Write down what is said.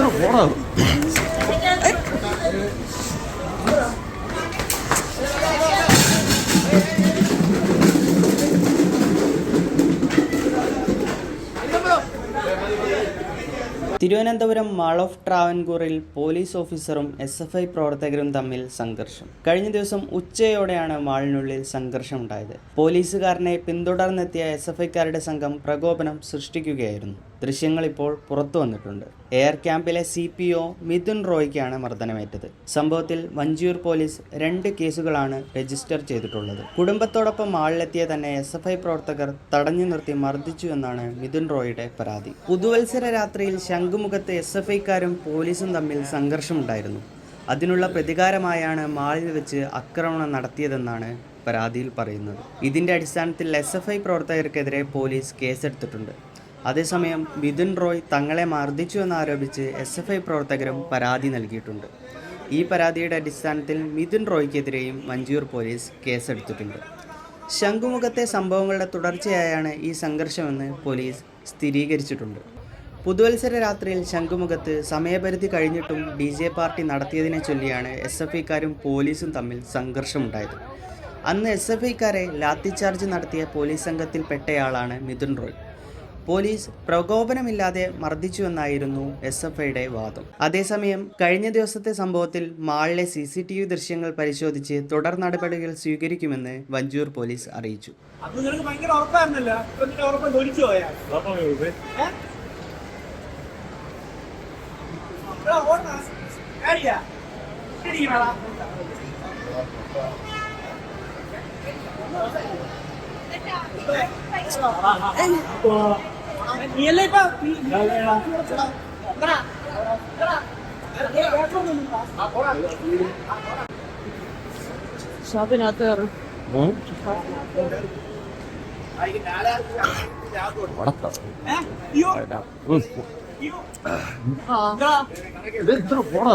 എത്ര പോടാ Thiruvananthapuram mall of ട്രാവൻകൂറിൽ പോലീസ് ഓഫീസറും എസ് എഫ് ഐ പ്രവർത്തകരും തമ്മിൽ സംഘർഷം. കഴിഞ്ഞ ദിവസം ഉച്ചയോടെയാണ് മാളിനുള്ളിൽ സംഘർഷം ഉണ്ടായത് പോലീസുകാരനെ പിന്തുടർന്നെത്തിയ എസ് എഫ് ഐക്കാരുടെ സംഘം പ്രകോപനം സൃഷ്ടിക്കുകയായിരുന്നു. ദൃശ്യങ്ങൾ ഇപ്പോൾ പുറത്തു വന്നിട്ടുണ്ട്. എയർ ക്യാമ്പിലെ സി പി ഒ മിഥുൻ റോയ്ക്കാണ് മർദ്ദനമേറ്റത്. സംഭവത്തിൽ വഞ്ചിയൂർ പോലീസ് രണ്ട് കേസുകളാണ് രജിസ്റ്റർ ചെയ്തിട്ടുള്ളത്. കുടുംബത്തോടൊപ്പം മാളിലെത്തിയ തന്നെ എസ് എഫ് ഐ പ്രവർത്തകർ തടഞ്ഞു നിർത്തി മർദ്ദിച്ചു എന്നാണ് മിഥുൻ റോയുടെ പരാതി. പുതുവത്സര രാത്രിയിൽ ശംഖുമുഖത്ത് എസ് എഫ് ഐക്കാരും പോലീസും തമ്മിൽ സംഘർഷമുണ്ടായിരുന്നു. അതിനുള്ള പ്രതികാരമായാണ് മാളിൽ വെച്ച് ആക്രമണം നടത്തിയതെന്നാണ് പരാതിയിൽ പറയുന്നത്. ഇതിന്റെ അടിസ്ഥാനത്തിൽ എസ് എഫ് ഐ പ്രവർത്തകർക്കെതിരെ പോലീസ് കേസെടുത്തിട്ടുണ്ട്. അതേസമയം മിഥുൻ റോയ് തങ്ങളെ മർദ്ദിച്ചു എന്നാരോപിച്ച് എസ് എഫ് ഐ പ്രവർത്തകരും പരാതി നൽകിയിട്ടുണ്ട്. ഈ പരാതിയുടെ അടിസ്ഥാനത്തിൽ മിഥുൻ റോയ്ക്കെതിരെയും മഞ്ചൂർ പോലീസ് കേസെടുത്തിട്ടുണ്ട്. ശംഖുമുഖത്തെ സംഭവങ്ങളുടെ തുടർച്ചയായാണ് ഈ സംഘർഷമെന്ന് പോലീസ് സ്ഥിരീകരിച്ചിട്ടുണ്ട്. പുതുവത്സര രാത്രിയിൽ ശംഖുമുഖത്ത് സമയപരിധി കഴിഞ്ഞിട്ടും ഡി ജെ പാർട്ടി നടത്തിയതിനെ ചൊല്ലിയാണ് എസ് എഫ് ഐക്കാരും പോലീസും തമ്മിൽ സംഘർഷമുണ്ടായത്. അന്ന് എസ് എഫ് ഐക്കാരെ ലാത്തിച്ചാർജ് നടത്തിയ പോലീസ് സംഘത്തിൽപ്പെട്ടയാളാണ് മിഥുൻ റോയ്. പോലീസ് പ്രകോപനമില്ലാതെ മർദ്ദിച്ചുവെന്നായിരുന്നു എസ് എഫ് ഐയുടെ വാദം. അതേസമയം കഴിഞ്ഞ ദിവസത്തെ സംഭവത്തിൽ മാളിലെ സി സി ടി വി ദൃശ്യങ്ങൾ പരിശോധിച്ച് തുടർ നടപടികൾ സ്വീകരിക്കുമെന്ന് വഞ്ചൂർ പോലീസ് അറിയിച്ചു. നീയല്ലേ ഇപ്പൊ. ഷോപ്പിനകത്ത് കയറും ഏ? അയ്യോ. അയ്യോ. എടാ. എത്ര പോടാ